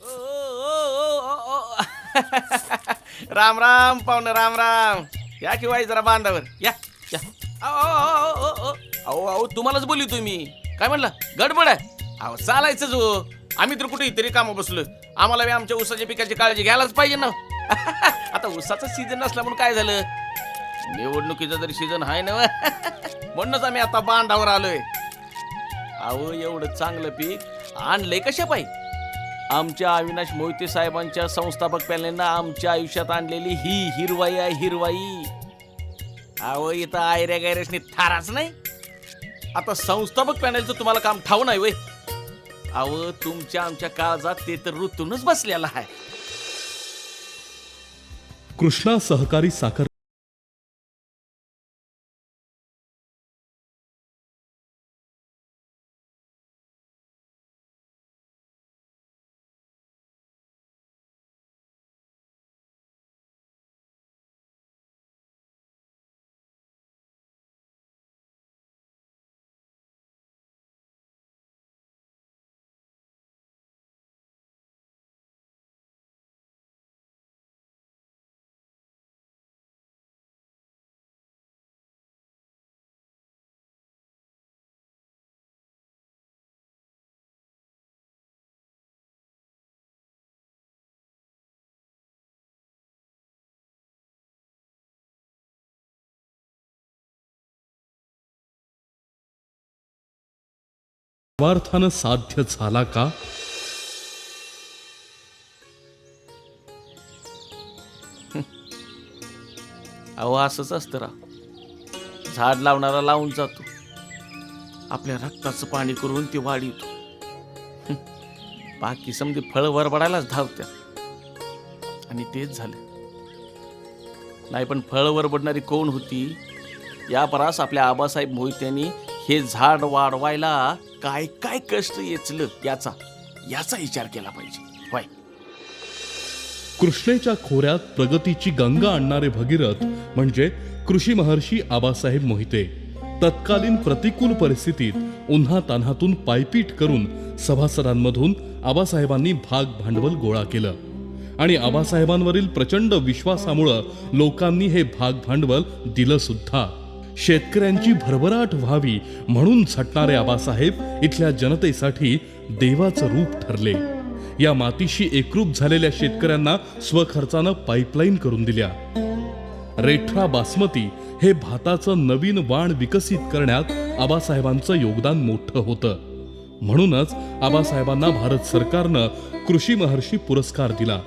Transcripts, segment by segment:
ओ, राम राम पाहुणे राम राम. या किंवा जरा बांधावर? या या. अहो, अहो, अहो, अहो, तुम्हालाच बोलली तुम्ही काय म्हणलं? गडबड आहे. अहो चालायचं जो. आम्ही तर कुठे तरी कामं बसलो आम्हाला बी आमच्या ऊसाच्या पिकाची काळजी घ्यायलाच पाहिजे ना. आता ऊसाचा सीझन नसला म्हणून काय झालं? निवडणुकीचं तरी सीझन आहे ना म्हणूनच आम्ही आता बांधावर आलोय. अहो एवढं चांगलं पीक आणलंय कशा पाहिजे आमच्या अविनाश मोहिते साहेबांच्या संस्थापक पॅनलनं आमच्या आयुष्यात आणलेली ही हिरवाई आहे हिरवाई. अहो इथं आयऱ्या गायऱ्यासनी थाराच नाही. आता संस्थापक पॅनलचं तुम्हाला काम ठाऊ नाही वय अहो तुमच्या आमच्या काळजात ते तर ऋतूनच बसलेला आहे. कृष्णा सहकारी साखर सर्वार्थानं साध्य झाला का? अहो असंच असतं राव. झाड लावणारा लावून जातो. आपल्या रक्ताचं पाणी करून ती वाढीतो. येतो बाकी समधी फळ वरबडायलाच धावत्या. आणि तेच झालं. नाही पण फळ वरबडणारी कोण होती? या परास आपल्या आबासाहेब मोहित्यांनी हे झाड वाढवायला काय काय कष्ट येचलं याचा याचा विचार केला पाहिजे. होय. कृष्णेच्या खोऱ्यात प्रगतीची गंगा आणणारे भगीरथ म्हणजे कृषी महर्षी आबासाहेब मोहिते. तत्कालीन प्रतिकूल परिस्थितीत उन्हा तान्हातून पायपीट करून सभासदांमधून आबासाहेबांनी भाग भांडवल गोळा केलं. आणि आबासाहेबांवरील प्रचंड विश्वासामुळं लोकांनी हे भाग भांडवल दिलं सुद्धा. शेतकऱ्यांची भरभराट व्हावी म्हणून झटणारे आबासाहेब इथल्या जनतेसाठी देवाचं रूप ठरले. या मातीशी एकरूप झालेल्या शेतकऱ्यांना स्वखर्चानं पाईपलाईन करून दिल्या. रेठरा बासमती हे भाताचं नवीन वाण विकसित करण्यात आबासाहेबांचं योगदान मोठं होतं. म्हणूनच आबासाहेबांना भारत सरकारनं कृषी महर्षी पुरस्कार दिला.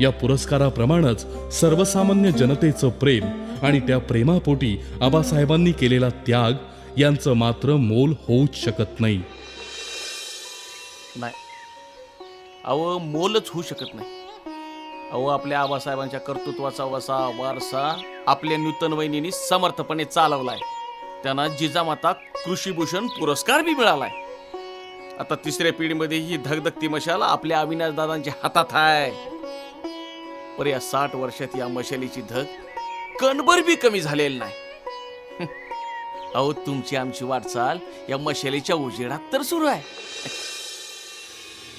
या पुरस्काराप्रमाणेच सर्वसामान्य जनतेचं प्रेम आणि त्या प्रेमापोटी आबासाहेबांनी केलेला त्याग यांचं मात्र मोल होऊच शकत नाही. नाही. अहो मोलच होऊ शकत नाही. अहो आपल्या आबासाहेबांच्या कर्तृत्वाचा वसा वारसा आपल्या नूतन वहिनींनी समर्थपणे चालवलाय. त्यांना जिजामाता कृषीभूषण पुरस्कार बी मिळालाय. आता तिसऱ्या पिढीमध्ये ही धगधगती मशाल आपल्या अविनाश दादांच्या हातात आहे. पर या साठ वर्षात या मशालीची धग कणभर बी कमी झालेली नाही. अहो तुमची आमची वाटचाल या मशालीच्या उजेडात तर सुरू आहे.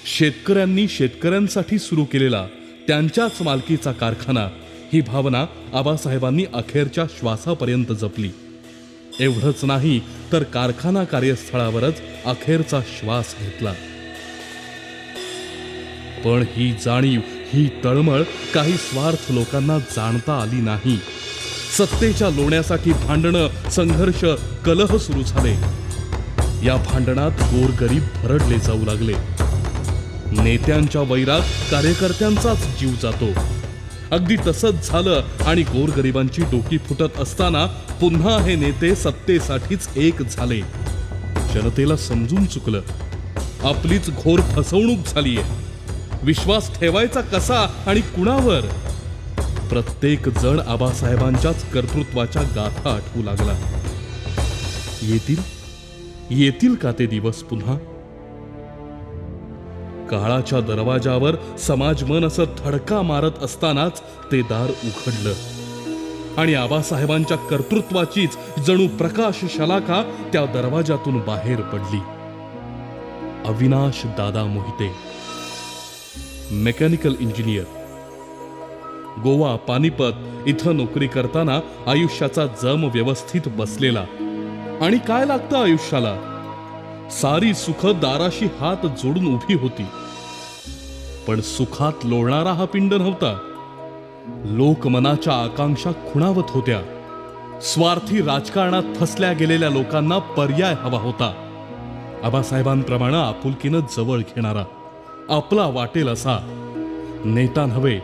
शेतकऱ्यांनी शेतकऱ्यांसाठी सुरू केलेला त्यांच्याच मालकीचा कारखाना ही भावना आबासाहेबांनी अखेरच्या श्वासापर्यंत जपली. एवढंच नाही तर कारखाना कार्यस्थळावरच अखेरचा श्वास घेतला. पण ही जाणीव ही तळमळ काही स्वार्थ लोकांना जाणता आली नाही. सत्तेच्या लोण्यासाठी भांडणं संघर्ष कलह सुरू झाले. या भांडणात गोरगरीब भरडले जाऊ लागले. नेत्यांच्या वैरात कार्यकर्त्यांचाच जीव जातो. अगदी तसंच झालं आणि गोरगरिबांची डोकी फुटत असताना पुन्हा हे नेते सत्तेसाठीच एक झाले. जनतेला समजून चुकलं. आपलीच घोर फसवणूक झालीये. विश्वास ठेवायचा कसा आणि कुणावर? प्रत्येक जण आबासाहेबांच्याच कर्तृत्वाच्या गाथा आठवू लागला. येतील? येतील का ते दिवस पुन्हा? काळाच्या दरवाजावर समाज मन असं थडका मारत असतानाच ते दार उघडलं. आणि आबासाहेबांच्या कर्तृत्वाचीच जणू प्रकाश शलाका त्या दरवाजातून बाहेर पडली. Avinash Dada Mohite mechanical engineer. Goa Panipat इथं नोकरी करताना आयुष्याचा जम व्यवस्थित बसलेला. आणि काय लागतं आयुष्याला? सारी सुख दाराशी हात जोडून उभी होती. पण सुखात लोळणारा हा पिंड नव्हता. लोकमनाच्या आकांक्षा खुणावत होत्या. स्वार्थी राजकारणात फसल्या गेलेल्या लोकांना पर्याय हवा होता. आबासाहेबांप्रमाणे आपुलकीनं जवळ घेणारा आपला वाटेल असा. नेता नव्हे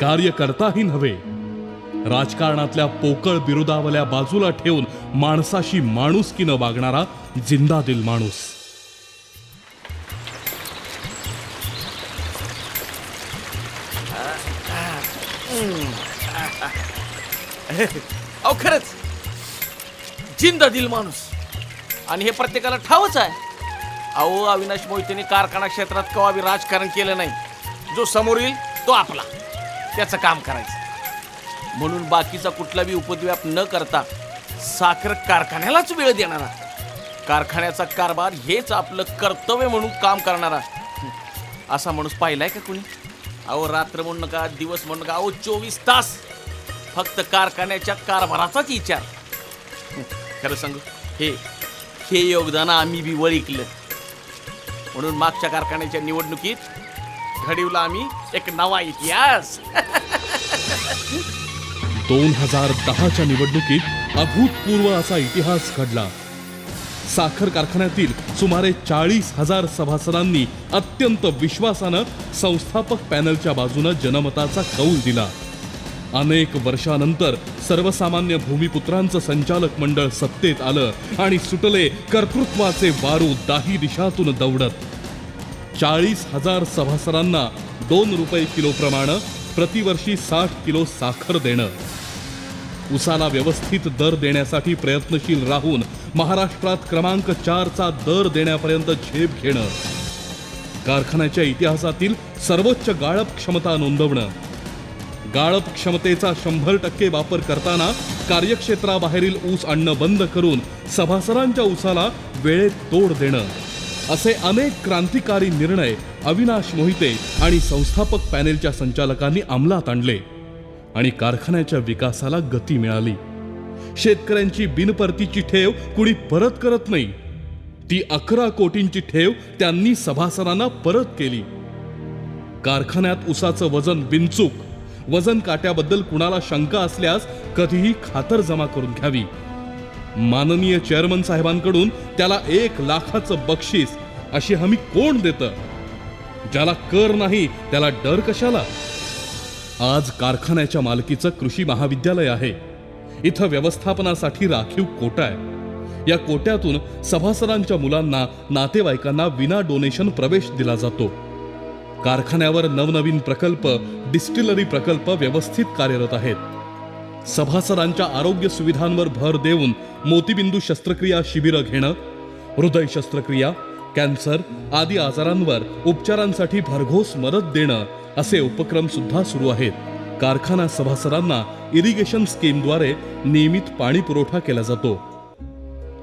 कार्यकर्ताही नव्हे. राजकारणातल्या पोकळ बिरुदावल्या बाजूला ठेवून माणसाशी माणुसकीनं वागणारा जिंदादिल माणूस. अहो खरंच. जिंदा दिल माणूस. आणि हे प्रत्येकाला ठावच आहे. अहो अविनाश मोहितेने कारखाना क्षेत्रात कवा राजकारण केलं नाही. जो समोर येईल तो आपला. त्याचं काम करायचं. म्हणून बाकीचा कुठलाही उपद्व्याप न करता साखर कारखान्यालाच वेळ देणारा. कारखान्याचा कारभार हेच आपलं कर्तव्य म्हणून काम करणारा. असा माणूस पाहिलाय का कुणी? अहो रात्र म्हणू नका दिवस म्हणू नका अहो चोवीस तास फक्त कारखान्याच्या कारभाराचाच विचार. खरं सांगू हे हे योगदान आम्ही बी वळिकलं. म्हणून मागच्या कारखान्याच्या निवडणुकीत घडीवला आम्ही एक नवा इतिहास. दोन हजार दहाच्या निवडणुकीत अभूतपूर्व असा इतिहास घडला. साखर कारखान्यातील सुमारे चाळीस हजार सभासदांनी अत्यंत विश्वासानं संस्थापक पॅनलच्या बाजूनं जनमताचा कौल दिला. अनेक वर्षानंतर सर्वसामान्य भूमिपुत्रांचं संचालक मंडळ सत्तेत आलं आणि सुटले कर्तृत्वाचे वारू दाही दिशातून दौडत. चाळीस हजार सभासदांना दोन रुपये किलोप्रमाणे प्रतिवर्षी साठ किलो साखर देणं. उसाला व्यवस्थित दर देण्यासाठी प्रयत्नशील राहून महाराष्ट्रात क्रमांक चारचा दर देण्यापर्यंत झेप घेणं. कारखान्याच्या इतिहासातील सर्वोच्च गाळप क्षमता नोंदवणं. गाळप क्षमतेचा शंभर टक्के वापर करताना कार्यक्षेत्राबाहेरील ऊस आणणं बंद करून सभासदांच्या ऊसाला वेळेत तोड देणं. असे अनेक क्रांतिकारी निर्णय अविनाश मोहिते आणि संस्थापक पॅनेलच्या संचालकांनी अंमलात आणले आणि कारखान्याच्या विकासाला गती मिळाली. शेतकऱ्यांची बिनपरतीची ठेव कुणी परत करत नाही. ती अकरा कोटींची ठेव त्यांनी सभासदांना परत केली. कारखान्यात उसाचं वजन बिनचूक वजन काट्याबद्दल कुणाला शंका असल्यास कधीही खातर जमा करून घ्यावी. माननीय चेअरमन साहेबांकडून त्याला एक लाखाचं बक्षीस अशी हमी कोण देतं? ज्याला कर नाही त्याला डर कशाला? आज कारखान्याच्या मालकीचं कृषी महाविद्यालय आहे. इथं व्यवस्थापनासाठी राखीव कोटा आहे. या कोट्यातून सभासदांच्या मुलांना नातेवाईकांना विना डोनेशन प्रवेश दिला जातो. कारखान्यावर नवनवीन प्रकल्प डिस्टिलरी प्रकल्प व्यवस्थित कार्यरत आहेत. सभासदांच्या आरोग्य सुविधांवर भर देऊन मोतीबिंदू शस्त्रक्रिया शिबिरं घेणं हृदय शस्त्रक्रिया कॅन्सर आदी आजारांवर उपचारांसाठी भरघोस मदत देणं असे उपक्रम सुद्धा सुरू आहेत. कारखाना सभासदांना इरिगेशन स्कीमद्वारे नियमित पाणी पुरवठा केला जातो.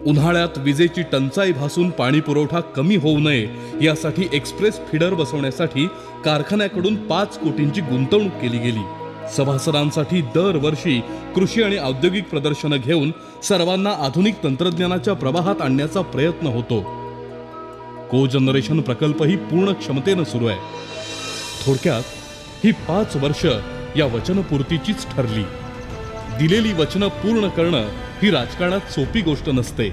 उन्हाळ्यात विजेची टंचाई भासून पाणी पुरवठा कमी होऊ नये यासाठी एक्सप्रेस फिडर बसवण्यासाठी कारखान्याकडून पाच कोटींची गुंतवणूक केली गेली. सभासदांसाठी दरवर्षी कृषी आणि औद्योगिक प्रदर्शनं घेऊन सर्वांना आधुनिक तंत्रज्ञानाच्या प्रवाहात आणण्याचा प्रयत्न होतो. को जनरेशन प्रकल्पही पूर्ण क्षमतेनं सुरू आहे. थोडक्यात ही पाच वर्ष या वचनपूर्तीचीच ठरली. दिलेली वचनं पूर्ण करणं ही राजकारणात सोपी गोष्ट नसते.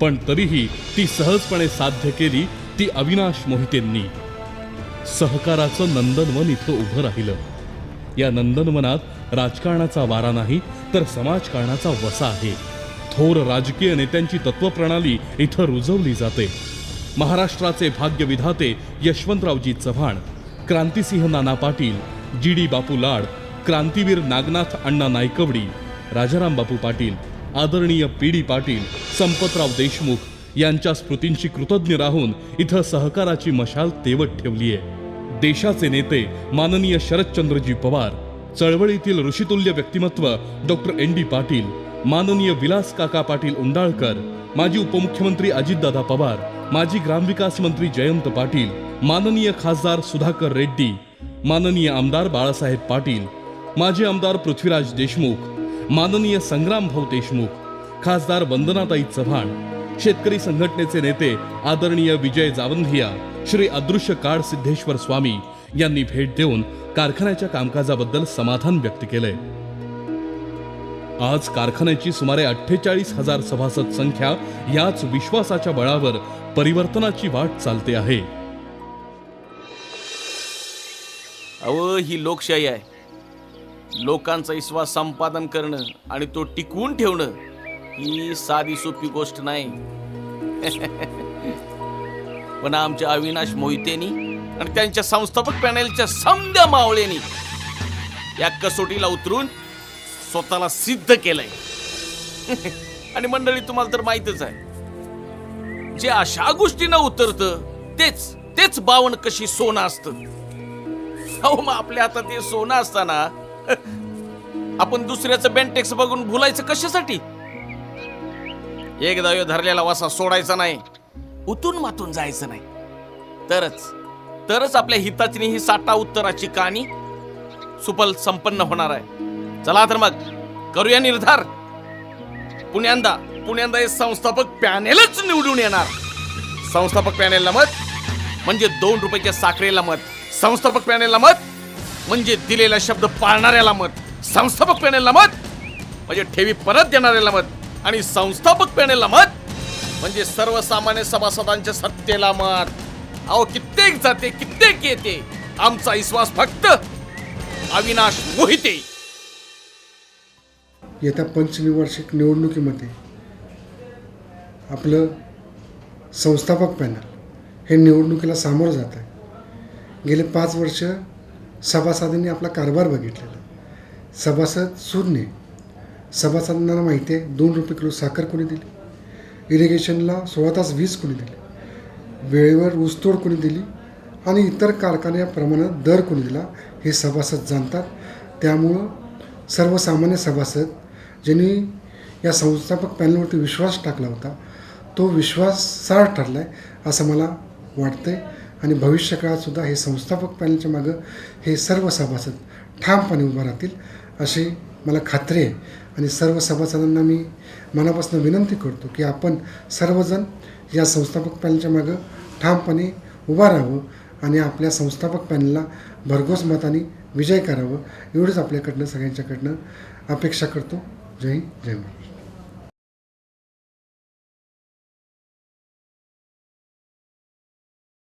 पण तरीही ती सहजपणे साध्य केली ती अविनाश मोहितेंनी. सहकाराचं नंदनवन इथं उभं राहिलं. या नंदनवनात राजकारणाचा वारा नाही तर समाजकारणाचा वसा आहे. थोर राजकीय नेत्यांची तत्वप्रणाली इथं रुजवली जाते. महाराष्ट्राचे भाग्यविधाते यशवंतरावजी चव्हाण क्रांतिसिंह नाना पाटील जी डी बापू लाड क्रांतीवीर नागनाथ अण्णा नायकवडी राजाराम बापू पाटील आदरणीय पी डी पाटील संपतराव देशमुख यांच्या स्मृतींची कृतज्ञ राहून इथं सहकाराची मशाल तेवत ठेवली आहे देशाचे नेते माननीय शरदचंद्रजी पवार चळवळीतील ऋषितुल्य व्यक्तिमत्व डॉक्टर एन डी पाटील माननीय विलास काका पाटील उंडाळकर माजी उपमुख्यमंत्री अजितदादा पवार माजी ग्रामविकास मंत्री जयंत पाटील माननीय खासदार सुधाकर रेड्डी माननीय आमदार बाळासाहेब पाटील माजी आमदार पृथ्वीराज देशमुख माननीय संग्राम भाऊ देशमुख खासदार वंदनाताई चव्हाण शेतकरी संघटनेचे नेते आदरणीय विजय जावंधिया श्री अदृश्य काळ सिद्धेश्वर स्वामी यांनी भेट देऊन कारखान्याच्या कामकाजाबद्दल समाधान व्यक्त केले. आज कारखान्याची सुमारे अठ्ठेचाळीस हजार सभासद संख्या याच विश्वासाच्या बळावर परिवर्तनाची वाट चालते आहे. अहो ही लोकशाही आहे. लोकांचा विश्वास संपादन करणं आणि तो टिकवून ठेवणं ही साधी सोपी गोष्ट नाही. पण आमच्या अविनाश मोहितेनी आणि त्यांच्या संस्थापक पॅनेलच्या समद्या मावळेनी या कसोटीला उतरून स्वतःला सिद्ध केलंय. आणि मंडळी तुम्हाला तर माहितच आहे. जे अशा गोष्टीनं उतरतं तेच तेच बावन कशी सोनं असतं. हो मग आपल्या हातात हे सोनं असताना आपण दुसऱ्याचं बेंटेक्स बघून भुलायचं कशासाठी? एकदा धरलेला वासा सोडायचा नाही. उतून मातून जायचं नाही. तरच तरच आपल्या हिताची ही साठा उत्तराची कहाणी सुफल संपन्न होणार आहे. चला तर मग करूया निर्धार. पुण्यांदा पुण्यांदा हे संस्थापक पॅनेलच निवडून येणार. संस्थापक पॅनेलला मत म्हणजे दोन रुपयाच्या साखरेला मत. संस्थापक पॅनेलला मत म्हणजे दिलेला शब्द पाळणाऱ्याला मत. संस्थापक पॅनेलला मत म्हणजे ठेवी परत देणाऱ्याला मत. आणि संस्थापक पॅनेलला मत म्हणजे सर्वसामान्य सभासदांच्या सत्तेला मत. अहो कित्येक जाते कित्येक येते. आमचा विश्वास फक्त अविनाश मोहिते. येत्या पंचनिवार्षिक निवडणुकीमध्ये आपलं संस्थापक पॅनल हे निवडणुकीला सामोरं जात आहे. गेले पाच वर्ष सभासदांनी आपला कारभार बघितलेला. सभासद शून्य सभासदांना माहिती आहे दोन रुपये किलो साखर कोणी दिली? इरिगेशनला सोळा तास वीज कोणी दिली? वेळेवर ऊसतोड कोणी दिली? आणि इतर कारखान्याप्रमाणे दर कोणी दिला? हे सभासद जाणतात. त्यामुळं सर्वसामान्य सभासद ज्यांनी या संस्थापक पॅनलवरती विश्वास टाकला होता तो विश्वास सार ठरला आहे असं मला वाटतंय. आणि भविष्यकाळातसुद्धा हे संस्थापक पॅनलच्या मागं हे सर्व सभासद ठामपणे उभं राहतील अशी मला खात्री आहे. आणि सर्व सभासदांना मी मनापासून विनंती करतो की आपण सर्वजण या संस्थापक पॅनलच्या मागं ठामपणे उभा राहावं आणि आपल्या संस्थापक पॅनलला भरघोस मताने विजय करावं एवढंच आपल्याकडनं सगळ्यांच्याकडनं अपेक्षा करतो. जय जय महाराज